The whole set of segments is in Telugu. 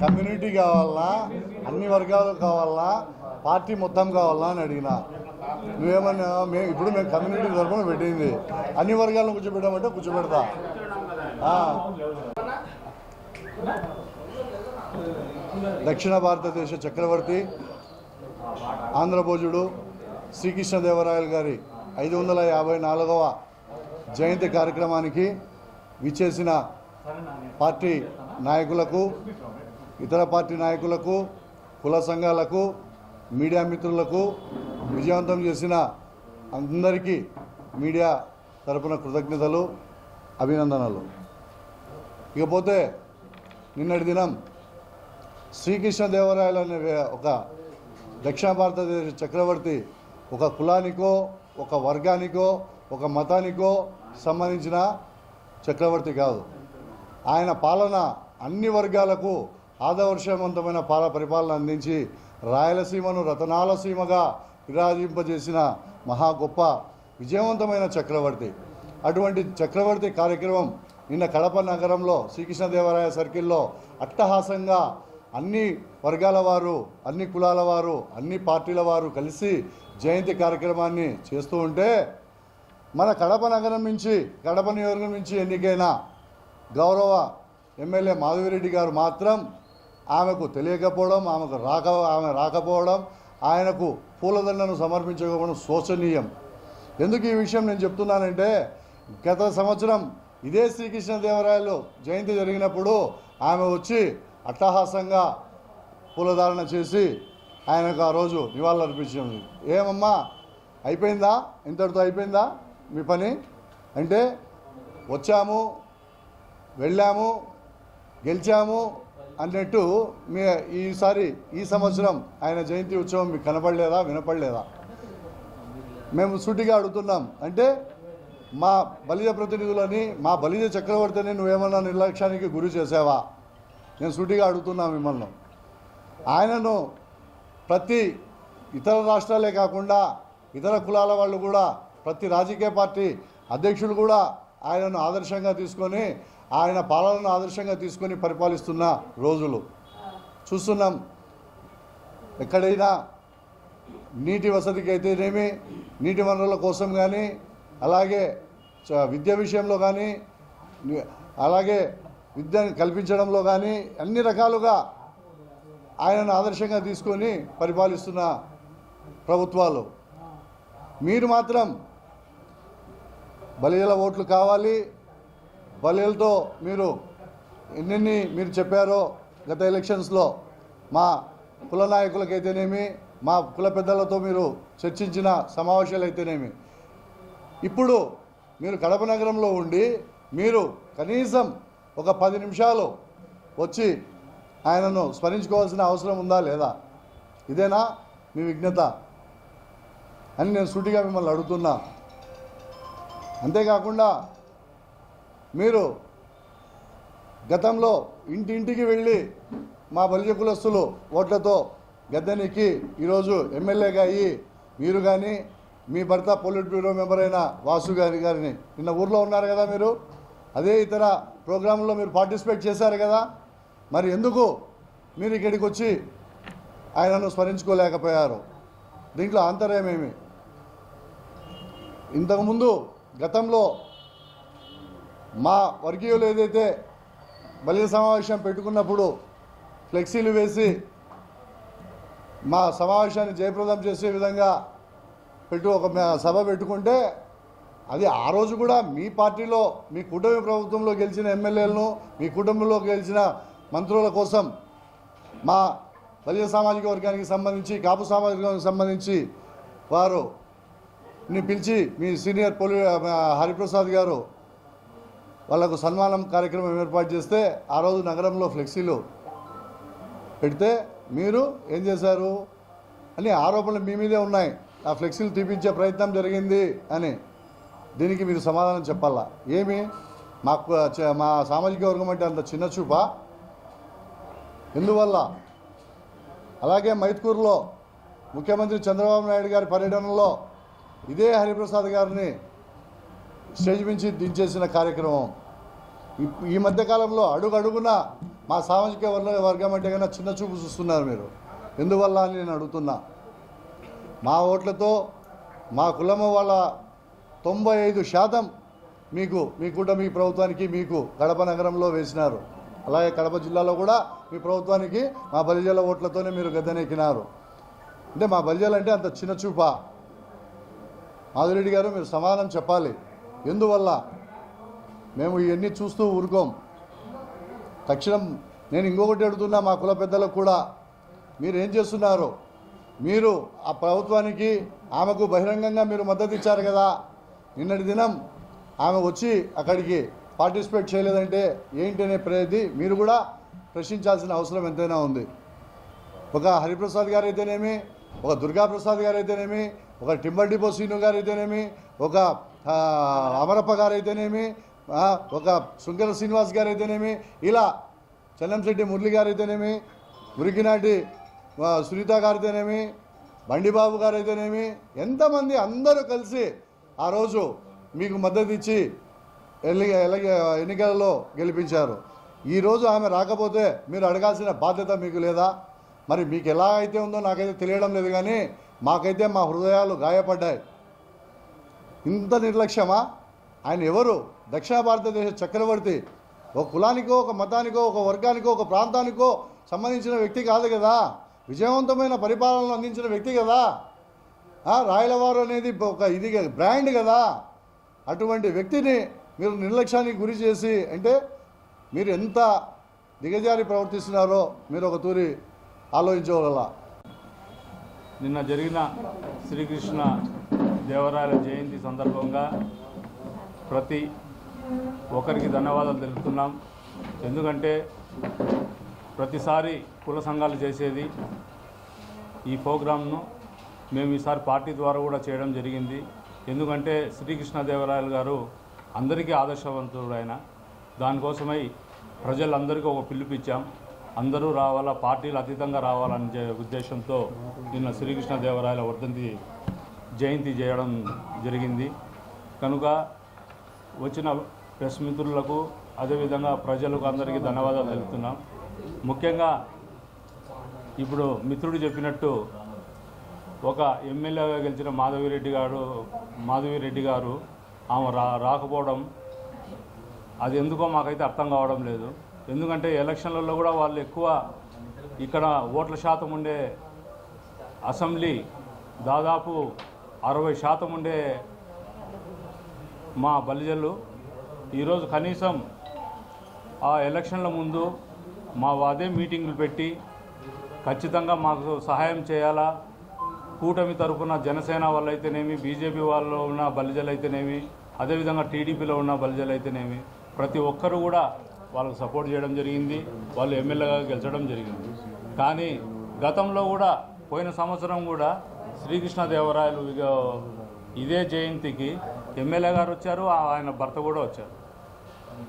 కమ్యూనిటీ కావాలా అన్ని వర్గాలు కావాలా పార్టీ మొత్తం కావాలా అని అడిగినా. నువ్వేమన్నా మే ఇప్పుడు మేము కమ్యూనిటీ తరఫున పెట్టింది. అన్ని వర్గాలను కూర్చోబెట్టామంటే కూర్చోబెడతా. దక్షిణ భారతదేశ చక్రవర్తి ఆంధ్రభోజుడు శ్రీకృష్ణదేవరాయలు గారి ఐదు వందల యాభై నాలుగవ జయంతి కార్యక్రమానికి విచ్చేసిన పార్టీ నాయకులకు ఇతర పార్టీ నాయకులకు కుల సంఘాలకు మీడియా మిత్రులకు విజయవంతం చేసిన అందరికీ మీడియా తరపున కృతజ్ఞతలు అభినందనలు. ఇకపోతే నిన్నటి దినం శ్రీకృష్ణదేవరాయలు అనే ఒక దక్షిణ భారతదేశ చక్రవర్తి ఒక కులానికో ఒక వర్గానికో ఒక మతానికో సంబంధించిన చక్రవర్తి కాదు. ఆయన పాలన అన్ని వర్గాలకు ఆదర్శవంతమైన పాల పరిపాలన అందించి రాయలసీమను రతనాల సీమగా విరాజింపజేసిన మహా గొప్ప విజయవంతమైన చక్రవర్తి. అటువంటి చక్రవర్తి కార్యక్రమం నిన్న కడప నగరంలో శ్రీకృష్ణదేవరాయ సర్కిల్లో అట్టహాసంగా అన్ని వర్గాల వారు అన్ని కులాల వారు అన్ని పార్టీల వారు కలిసి జయంతి కార్యక్రమాన్ని చేస్తూ ఉంటే మన కడప నగరం నుంచి కడప నియోజకవర్గం నుంచి ఎన్నికైన గౌరవ ఎమ్మెల్యే మాధవిరెడ్డి గారు మాత్రం ఆమెకు తెలియకపోవడం ఆమెకు రాక ఆమె రాకపోవడం ఆయనకు పూలదండను సమర్పించకపోవడం శోచనీయం. ఎందుకు ఈ విషయం నేను చెప్తున్నానంటే గత సంవత్సరం ఇదే శ్రీకృష్ణదేవరాయలు జయంతి జరిగినప్పుడు ఆమె వచ్చి అట్టహాసంగా పూలధారణ చేసి ఆయనకు ఆ రోజు నివాళులు అర్పించింది ఏమమ్మా అయిపోయిందా? ఇంతటితో అయిపోయిందా? మీ పని అంటే వచ్చాము వెళ్ళాము గెలిచాము అన్నట్టు మీ ఈసారి ఈ సంవత్సరం ఆయన జయంతి ఉత్సవం మీకు కనపడలేదా వినపడలేదా? మేము సూటిగా అడుగుతున్నాం అంటే మా బలిజ ప్రతినిధులని మా బలిజ చక్రవర్తిని నువ్వేమన్నా నిర్లక్ష్యానికి గురి చేసావా? నేను సూటిగా అడుగుతున్నా మిమ్మల్ని. ఆయనను ప్రతి ఇతర రాష్ట్రాలే కాకుండా ఇతర కులాల వాళ్ళు కూడా ప్రతి రాజకీయ పార్టీ అధ్యక్షులు కూడా ఆయనను ఆదర్శంగా తీసుకొని ఆయన పాలనను ఆదర్శంగా తీసుకొని పరిపాలిస్తున్న రోజులు. చూస్తున్నాం ఎక్కడైనా నీటి వసతికి అయితేనేమి నీటి వనరుల కోసం కానీ అలాగే చ- విద్య విషయంలో కానీ అలాగే విద్యను కల్పించడంలో కానీ అన్ని రకాలుగా ఆయనను ఆదర్శంగా తీసుకొని పరిపాలిస్తున్న ప్రభుత్వాలు. మీరు మాత్రం బలియల ఓట్లు కావాలి. బలియలతో మీరు ఎన్నెన్ని మీరు చెప్పారో గత ఎలక్షన్స్లో మా కుల నాయకులకైతేనేమి మా కుల పెద్దలతో మీరు చర్చించిన సమావేశాలు అయితేనేమి ఇప్పుడు మీరు కడప నగరంలో ఉండి మీరు కనీసం ఒక పది నిమిషాలు వచ్చి ఆయనను స్మరించుకోవాల్సిన అవసరం ఉందా లేదా? ఇదేనా మీ విజ్ఞత? అని నేను సూటిగా మిమ్మల్ని అడుగుతున్నా. అంతేకాకుండా మీరు గతంలో ఇంటింటికి వెళ్ళి మా బలిజ కులస్తులు ఓట్లతో గద్దెనికి ఈరోజు ఎమ్మెల్యేగా అయ్యి మీరు కానీ మీ భర్త పోలిట్ బ్యూరో మెంబర్ అయిన వాసు గారి గారిని నిన్న ఊర్లో ఉన్నారు కదా మీరు? అదే ఇతర ప్రోగ్రాంలో మీరు పార్టిసిపేట్ చేశారు కదా? మరి ఎందుకు మీరు ఇక్కడికి వచ్చి ఆయనను స్మరించుకోలేకపోయారు? దీంట్లో ఆంతర్యమేమి ఇంతకుముందు గతంలో మా వర్గీయులు ఏదైతే బలి సమావేశం పెట్టుకున్నప్పుడు ఫ్లెక్సీలు వేసి మా సమావేశాన్ని జయప్రదం చేసే విధంగా పెట్టు ఒక సభ పెట్టుకుంటే అది ఆ రోజు కూడా మీ పార్టీలో మీ కుటుంబ ప్రభుత్వంలో గెలిచిన ఎమ్మెల్యేలను మీ కుటుంబంలో గెలిచిన మంత్రుల కోసం మా బలిజ సామాజిక వర్గానికి సంబంధించి కాపు సామాజిక వర్గానికి సంబంధించి వారు ని పిలిచి మీ సీనియర్ పోలీ హరిప్రసాద్ గారు వాళ్ళకు సన్మానం కార్యక్రమం ఏర్పాటు చేస్తే ఆ రోజు నగరంలో ఫ్లెక్సీలు పెడితే మీరు ఏం చేశారు అని ఆరోపణలు మీ మీదే ఉన్నాయి. ఆ ఫ్లెక్సీలు తీపించే ప్రయత్నం జరిగింది అని. దీనికి మీరు సమాధానం చెప్పాలా? ఏమి? మాకు మా సామాజిక వర్గం అంటే అంత చిన్న చూపా? ఎందువల్ల? అలాగే మైత్కూరులో ముఖ్యమంత్రి చంద్రబాబు నాయుడు గారి పర్యటనలో ఇదే హరిప్రసాద్ గారిని స్టేజ్ నుంచి దించేసిన కార్యక్రమం. ఈ- మధ్యకాలంలో అడుగడుగున అడుగు అడుగున మా సామాజిక వర్గ వర్గం అంటే కన్నా చిన్న చూపు చూస్తున్నారు మీరు. ఎందువల్ల అని నేను అడుగుతున్నా. మా ఓట్లతో మా కులము వాళ్ళ తొంభై ఐదు శాతం మీకు మీ కూటమి ప్రభుత్వానికి మీకు కడప నగరంలో వేసినారు. అలాగే కడప జిల్లాలో కూడా మీ ప్రభుత్వానికి మా బలిజల ఓట్లతోనే మీరు గద్దెనెక్కినారు. అంటే మా బలిజలు అంటే అంత చిన్న చూపా. మాధురెడ్డి గారు మీరు సమాధానం చెప్పాలి. ఎందువల్ల? మేము ఇవన్నీ చూస్తూ ఊరుకోం. తక్షణం నేను ఇంకొకటి అడుగుతున్నా మా కుల పెద్దలకు కూడా. మీరు ఏం చేస్తున్నారు? మీరు ఆ ప్రభుత్వానికి ఆమెకు బహిరంగంగా మీరు మద్దతు ఇచ్చారు కదా. నిన్నటి దినం ఆమె వచ్చి అక్కడికి పార్టిసిపేట్ చేయలేదంటే ఏంటి అనే ప్రతి మీరు కూడా ప్రశ్నించాల్సిన అవసరం ఎంతైనా ఉంది. ఒక హరిప్రసాద్ గారు అయితేనేమి ఒక దుర్గాప్రసాద్ గారు అయితేనేమి ఒక టింబర్ డిపో శ్రీను గారు అయితేనేమి ఒక అమరప్ప గారు అయితేనేమి ఒక శృంగర శ్రీనివాస్ గారు అయితేనేమి ఇలా చెన్నంశెట్టి మురళి గారు అయితేనేమి మురికినాటి సునీత గారు అయితేనేమి బండిబాబు గారు అయితేనేమి ఎంతమంది అందరూ కలిసి ఆ రోజు మీకు మద్దతు ఇచ్చి ఎల్లి ఎన్నికలలో గెలిపించారు. ఈరోజు ఆమె రాకపోతే మీరు అడగాల్సిన బాధ్యత మీకు లేదా? మరి మీకు ఎలా అయితే ఉందో నాకైతే తెలియడం లేదు కానీ మాకైతే మా హృదయాలు గాయపడ్డాయి. ఇంత నిర్లక్ష్యమా? ఆయన ఎవరు? దక్షిణ భారతదేశ చక్రవర్తి. ఒక కులానికో ఒక మతానికో ఒక వర్గానికో ఒక ప్రాంతానికో సంబంధించిన వ్యక్తి కాదు కదా. విజయవంతమైన పరిపాలనను అందించిన వ్యక్తి కదా. రాయలవారు అనేది ఒక ఇది బ్రాండ్ కదా. అటువంటి వ్యక్తిని మీరు నిర్లక్ష్యానికి గురి చేసి అంటే మీరు ఎంత దిగజారి ప్రవర్తిస్తున్నారో మీరు ఒక తూరి ఆలోచించగల నిన్న జరిగిన శ్రీకృష్ణ దేవరాయల జయంతి సందర్భంగా ప్రతి ఒక్కరికి ధన్యవాదాలు తెలుపుతున్నాం. ఎందుకంటే ప్రతిసారి కుల సంఘాలు చేసేది ఈ ప్రోగ్రాంను మేము ఈసారి పార్టీ ద్వారా కూడా చేయడం జరిగింది. ఎందుకంటే శ్రీకృష్ణదేవరాయలు గారు అందరికీ ఆదర్శవంతుడు ఆయన. దానికోసమై ప్రజలందరికీ ఒక పిలుపిచ్చాం అందరూ రావాలా పార్టీలు అతీతంగా రావాలనే ఉద్దేశంతో నిన్న శ్రీకృష్ణదేవరాయల వర్ధంతి జయంతి చేయడం జరిగింది. కనుక వచ్చిన ప్రెస్ మిత్రులకు అదేవిధంగా ప్రజలకు అందరికీ ధన్యవాదాలు తెలుపుతున్నాం. ముఖ్యంగా ఇప్పుడు మిత్రుడు చెప్పినట్టు ఒక ఎమ్మెల్యేగా గెలిచిన మాధవిరెడ్డి గారు మాధవిరెడ్డి గారు ఆమె రా రాకపోవడం అది ఎందుకో మాకైతే అర్థం కావడం లేదు. ఎందుకంటే ఎలక్షన్లలో కూడా వాళ్ళు ఎక్కువ ఇక్కడ ఓట్ల శాతం ఉండే అసెంబ్లీ దాదాపు అరవై శాతం ఉండే మా బలిజలు. ఈరోజు కనీసం ఆ ఎలక్షన్ల ముందు మా అదే మీటింగులు పెట్టి ఖచ్చితంగా మాకు సహాయం చేయాలా? కూటమి తరఫున జనసేన వాళ్ళు అయితేనేమి బీజేపీ వాళ్ళు ఉన్న బలిజలు అయితేనేమి అదేవిధంగా టీడీపీలో ఉన్న బలిజలు అయితేనేమి ప్రతి ఒక్కరు కూడా వాళ్ళకు సపోర్ట్ చేయడం జరిగింది వాళ్ళు ఎమ్మెల్యేగా గెలిచడం జరిగింది. కానీ గతంలో కూడా పోయిన సంవత్సరం కూడా శ్రీకృష్ణదేవరాయలు ఇక ఇదే జయంతికి ఎమ్మెల్యే గారు వచ్చారు ఆ- ఆయన భర్త కూడా వచ్చారు.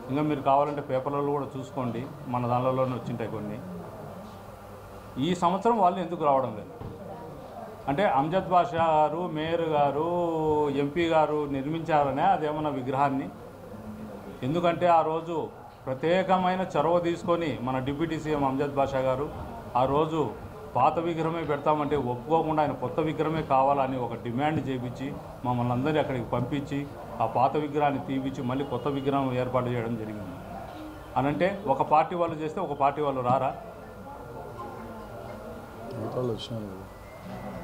ఇంకా మీరు కావాలంటే పేపర్లలో కూడా చూసుకోండి మన దానిలోనే వచ్చింటాయి కొన్ని. ఈ సంవత్సరం వాళ్ళు ఎందుకు రావడం లేదు? అంటే అంజద్ బాషా గారు మేయర్ గారు ఎంపీ గారు నిర్మించారనే అదేమన్నా విగ్రహాన్ని? ఎందుకంటే ఆ రోజు ప్రత్యేకమైన చొరవ తీసుకొని మన డిప్యూటీ సీఎం అంజద్ బాషా గారు ఆ రోజు పాత విగ్రహమే పెడతామంటే ఒప్పుకోకుండా ఆయన కొత్త విగ్రహమే కావాలని ఒక డిమాండ్ చేపించి మమ్మల్ని అందరినీ అక్కడికి పంపించి ఆ పాత విగ్రహాన్ని తీపిచ్చి మళ్ళీ కొత్త విగ్రహం ఏర్పాటు చేయడం జరిగింది. అనంటే ఒక పార్టీ వాళ్ళు చేస్తే ఒక పార్టీ వాళ్ళు రారా?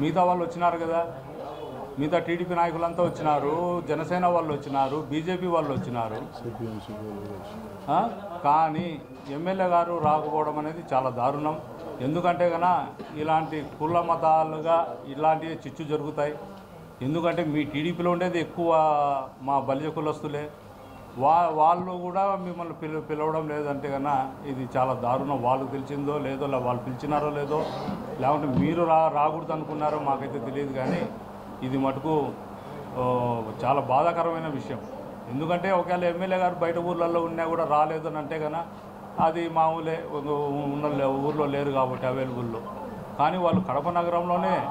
మిగతా వాళ్ళు వచ్చినారు కదా. మిగతా టీడీపీ నాయకులంతా వచ్చినారు జనసేన వాళ్ళు వచ్చినారు బీజేపీ వాళ్ళు వచ్చినారు. కానీ ఎమ్మెల్యే గారు రాకపోవడం అనేది చాలా దారుణం. ఎందుకంటే కన్నా ఇలాంటి కుల మతాలుగా ఇలాంటివి చిచ్చు జరుగుతాయి. ఎందుకంటే మీ టీడీపీలో ఉండేది ఎక్కువ మా బలిజ కులస్తులే. వా వాళ్ళు కూడా మిమ్మల్ని పిలు పిలవడం లేదంటే కన్నా ఇది చాలా దారుణం. వాళ్ళు పిలిచిందో లేదో వాళ్ళు పిలిచినారో లేదో లేకుంటే మీరు రా రాకూడదు అనుకున్నారో మాకైతే తెలియదు కానీ ఇది మటుకు చాలా బాధాకరమైన విషయం. ఎందుకంటే ఒకవేళ ఎమ్మెల్యే గారు బయట ఊర్లలో ఉన్నా కూడా రాలేదు అని అంటే కన్నా అది మామూలే ఉన్న లే- ఊర్లో లేరు కాబట్టి అవైలబుల్లో. కానీ వాళ్ళు కడప నగరంలోనే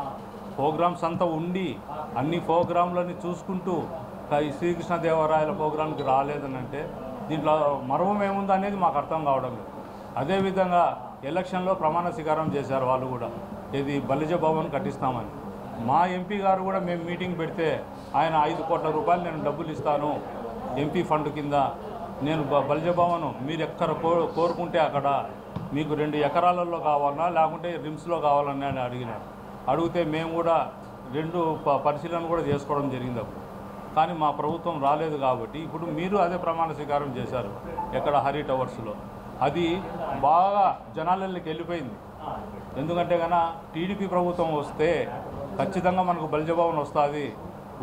ప్రోగ్రామ్స్ అంతా ఉండి అన్ని ప్రోగ్రాంలని చూసుకుంటూ ఈ శ్రీకృష్ణదేవరాయల ప్రోగ్రాంకి రాలేదని అంటే దీంట్లో మర్మం ఏముందో అనేది మాకు అర్థం కావడం లేదు. అదేవిధంగా ఎలక్షన్లో ప్రమాణ స్వీకారం చేశారు వాళ్ళు కూడా. ఇది బలిజ భవన్ కట్టిస్తామని. మా ఎంపీ గారు కూడా మేము మీటింగ్ పెడితే ఆయన ఐదు కోట్ల రూపాయలు నేను డబ్బులు ఇస్తాను ఎంపీ ఫండ్ కింద. నేను బ- మీరు ఎక్కడ కో కోరుకుంటే అక్కడ మీకు రెండు ఎకరాలలో కావాలన్నా లేకుంటే రిమ్స్లో కావాలన్నా అని అడిగినాడు అడిగితే మేము కూడా రెండు ప- పరిశీలన కూడా చేసుకోవడం జరిగింది అప్పుడు. కానీ మా ప్రభుత్వం రాలేదు కాబట్టి ఇప్పుడు మీరు అదే ప్రమాణ స్వీకారం చేశారు ఎక్కడ హరి టవర్స్లో. అది బాగా జనాలకి వెళ్ళిపోయింది. ఎందుకంటే కన్నా టీడీపీ ప్రభుత్వం వస్తే ఖచ్చితంగా మనకు బలిజ భవన్ వస్తుంది.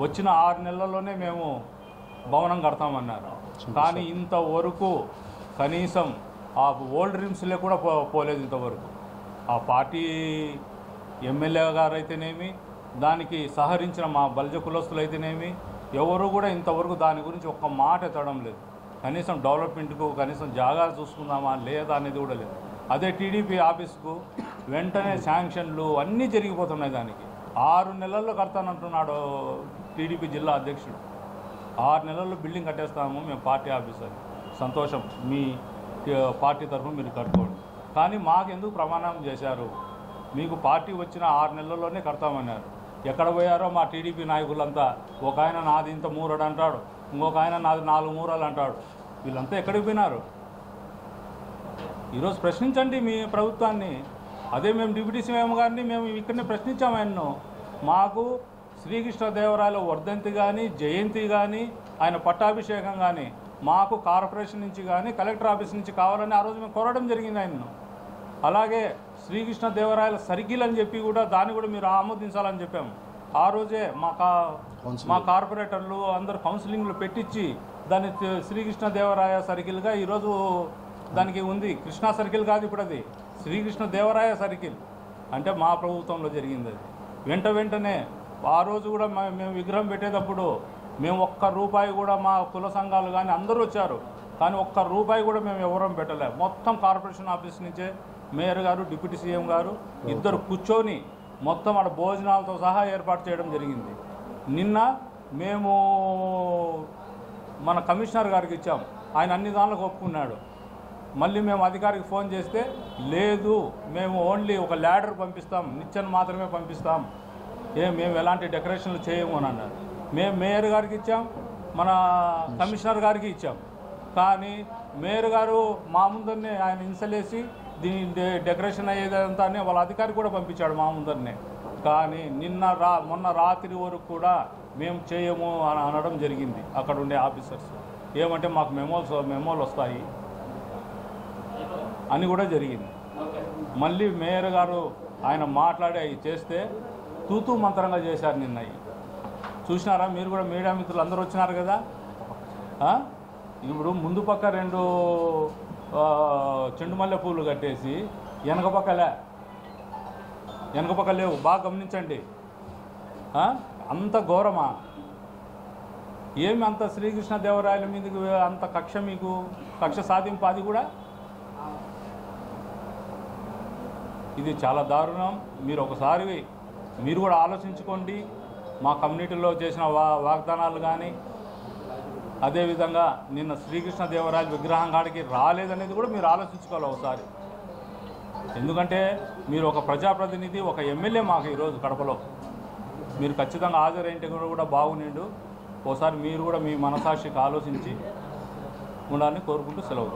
వచ్చిన ఆరు నెలల్లోనే మేము భవనం కడతామన్నారు. కానీ ఇంతవరకు కనీసం ఆ ఓల్డ్ రిమ్స్లే కూడా పో పోలేదు ఇంతవరకు ఆ పార్టీ ఎమ్మెల్యే గారు అయితేనేమి దానికి సహకరించిన మా బలిజ కులస్తులు అయితేనేమి ఎవరు కూడా ఇంతవరకు దాని గురించి ఒక్క మాట ఎత్తడం లేదు. కనీసం డెవలప్మెంట్కు కనీసం జాగా చూసుకుందామా లేదా అనేది కూడా లేదు. అదే టీడీపీ ఆఫీస్కు వెంటనే శాంక్షన్లు అన్నీ జరిగిపోతున్నాయి దానికి. ఆరు నెలల్లో కడతానంటున్నాడు టీడీపీ జిల్లా అధ్యక్షుడు. ఆరు నెలల్లో బిల్డింగ్ కట్టేస్తాము మేము పార్టీ ఆఫీసర్ సంతోషం. మీ పార్టీ తరఫున మీరు కట్టుకోండి. కానీ మాకెందుకు ప్రమాణం చేశారు? మీకు పార్టీ వచ్చిన ఆరు నెలల్లోనే కడతామన్నారు. ఎక్కడ పోయారో మా టీడీపీ నాయకులంతా. ఒక ఆయన నాది ఇంత మూరడు అంటాడు. ఇంకొక ఆయన నాది నాలుగు మూరలు అంటాడు. వీళ్ళంతా ఎక్కడికి పోయినారు? ఈరోజు ప్రశ్నించండి మీ ప్రభుత్వాన్ని. అదే మేము డిప్యూటీ సీఎం గారిని మేము ఇక్కడనే ప్రశ్నించాము ఆయన్ను. మాకు శ్రీకృష్ణదేవరాయల వర్ధంతి కానీ జయంతి కానీ ఆయన పట్టాభిషేకం కానీ మాకు కార్పొరేషన్ నుంచి కానీ కలెక్టర్ ఆఫీస్ నుంచి కావాలని ఆ రోజు మేము కోరడం జరిగింది ఆయన్ను. అలాగే శ్రీకృష్ణదేవరాయల సర్కిల్ అని చెప్పి కూడా దాన్ని కూడా మీరు ఆమోదించాలని చెప్పాము ఆ రోజే మా కా మా కార్పొరేటర్లు అందరు కౌన్సిలింగ్లు పెట్టించి దాన్ని శ్రీకృష్ణదేవరాయ సర్కిల్గా ఈరోజు దానికి ఉంది. కృష్ణా సర్కిల్ కాదు ఇప్పుడు అది శ్రీకృష్ణదేవరాయ సర్కిల్. అంటే మా ప్రభుత్వంలో జరిగింది అది. వెంట వెంటనే ఆ రోజు కూడా మేము విగ్రహం పెట్టేటప్పుడు మేము ఒక్క రూపాయి కూడా మా కుల సంఘాలు కానీ అందరూ వచ్చారు. కానీ ఒక్క రూపాయి కూడా మేము ఎవరం పెట్టలే. మొత్తం కార్పొరేషన్ ఆఫీస్ నుంచే మేయర్ గారు డిప్యూటీ సీఎం గారు ఇద్దరు కూర్చొని మొత్తం ఆడ భోజనాలతో సహా ఏర్పాటు చేయడం జరిగింది. నిన్న మేము మన కమిషనర్ గారికి ఇచ్చాం. ఆయన అన్ని దానిలకు ఒప్పుకున్నాడు. మళ్ళీ మేము అధికారికి ఫోన్ చేస్తే లేదు మేము ఓన్లీ ఒక ల్యాడర్ పంపిస్తాం నిచ్చెన మాత్రమే పంపిస్తాం. ఏ మేము ఎలాంటి డెకరేషన్లు చేయము అని అన్నారు. మేము మేయర్ గారికి ఇచ్చాం మన కమిషనర్ గారికి ఇచ్చాం. కానీ మేయర్ గారు మా ముందరనే ఆయన ఇన్సలేసి దీని డెకరేషన్ అయ్యేదంతా వాళ్ళ అధికారి కూడా పంపించాడు మా ముందరనే. కానీ నిన్న రా మొన్న రాత్రి వరకు కూడా మేము చేయము అని అనడం జరిగింది అక్కడ ఉండే ఆఫీసర్స్. ఏమంటే మాకు మెమోల్స్ మెమోలు వస్తాయి. అని కూడా జరిగింది. మళ్ళీ మేయర్ గారు ఆయన మాట్లాడి అవి చేస్తే తూతూ మంత్రంగా చేశారు నిన్న చూసినారా? మీరు కూడా మీడియా మిత్రులు అందరూ వచ్చినారు కదా? ఇప్పుడు ముందు పక్క రెండు చెండు చెండుమల్లె పూలు కట్టేసి వెనక పక్కలే. వెనక పక్క లేవు. బాగా గమనించండి. అంత ఘోరమా? ఏమి అంత శ్రీకృష్ణ దేవరాయల మీదకి అంత కక్ష మీకు కక్ష సాధింపు అది కూడా? ఇది చాలా దారుణం. మీరు ఒకసారి మీరు కూడా ఆలోచించుకోండి. మా కమ్యూనిటీలో చేసిన వా వాగ్దానాలు కానీ అదేవిధంగా నిన్న శ్రీకృష్ణదేవరాయల విగ్రహం కాడికి రాలేదనేది కూడా మీరు ఆలోచించుకోవాలి ఒకసారి. ఎందుకంటే మీరు ఒక ప్రజాప్రతినిధి ఒక ఎమ్మెల్యే మాకు ఈరోజు కడపలో. మీరు ఖచ్చితంగా హాజరైంటే కూడా కూడా బాగునిండు ఒకసారి మీరు కూడా మీ మనసాక్షికి ఆలోచించి ఉండాలని కోరుకుంటూ సెలవు